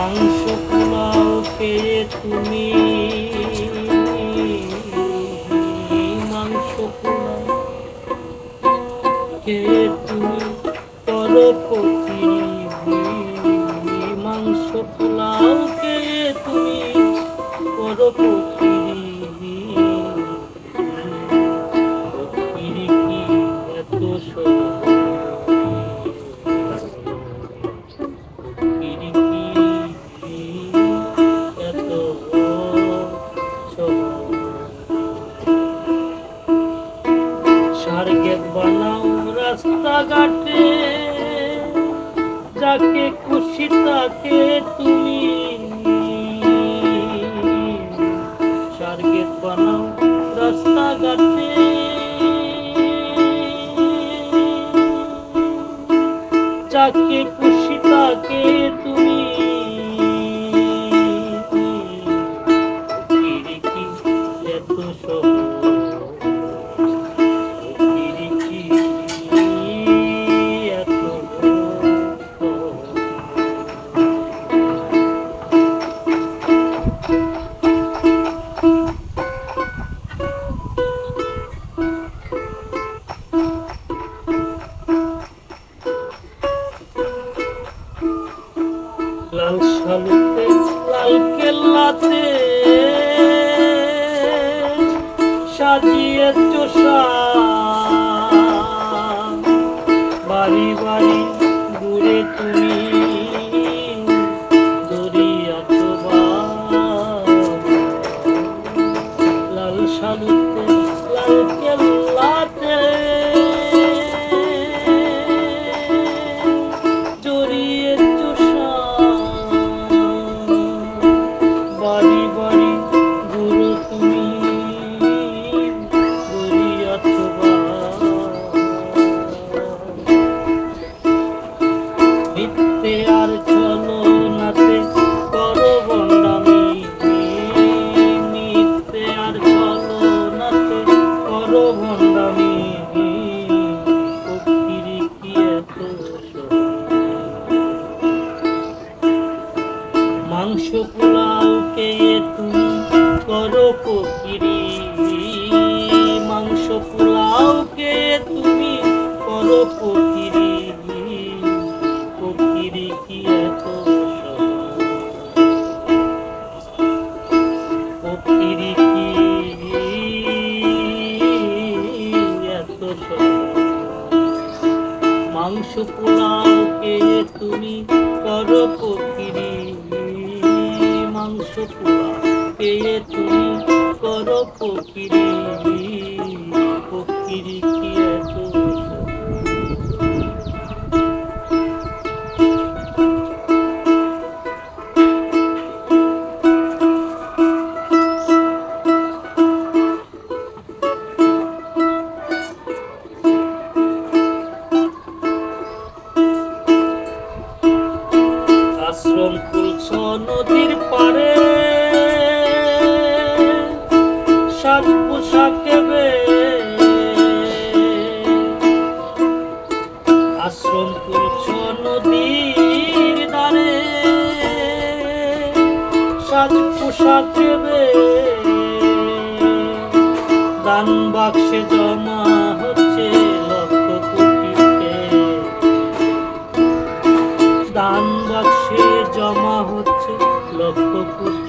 মাংস পোলাও পেয়ে তুমি। মাংস পোলাও কে তুমি করো প্রতিনিধি মাংস পোলাও কে তুমি করো প্রতিনিধি প্রতিনিধি সার্গেট বানাও রাস্তাঘাটে। যাকে খুশি তাকে তুমি। টার্গেট বানাও রাস্তাঘাটে। যাকে লাল শালুতে লাল কেল্লাতে সাজিয়ে চোষা বাড়ি বাড়ি মাংস পোলাও কে তুমি করো ফকিরি মাংস পোলাও কে তুমি করো ফকিরি ফকিরি কি এত? ফকিরি কি এত? মাংস পোলাও কে তুমি করো ফকিরি পোলাও কে তুমি করো ফকিরি ফকিরি কি সাজ পোশাক দেবে। দান বাক্সে জমা হচ্ছে লক্ষ কোটিতে দান বাক্সে জমা হচ্ছে লক্ষ কোটি।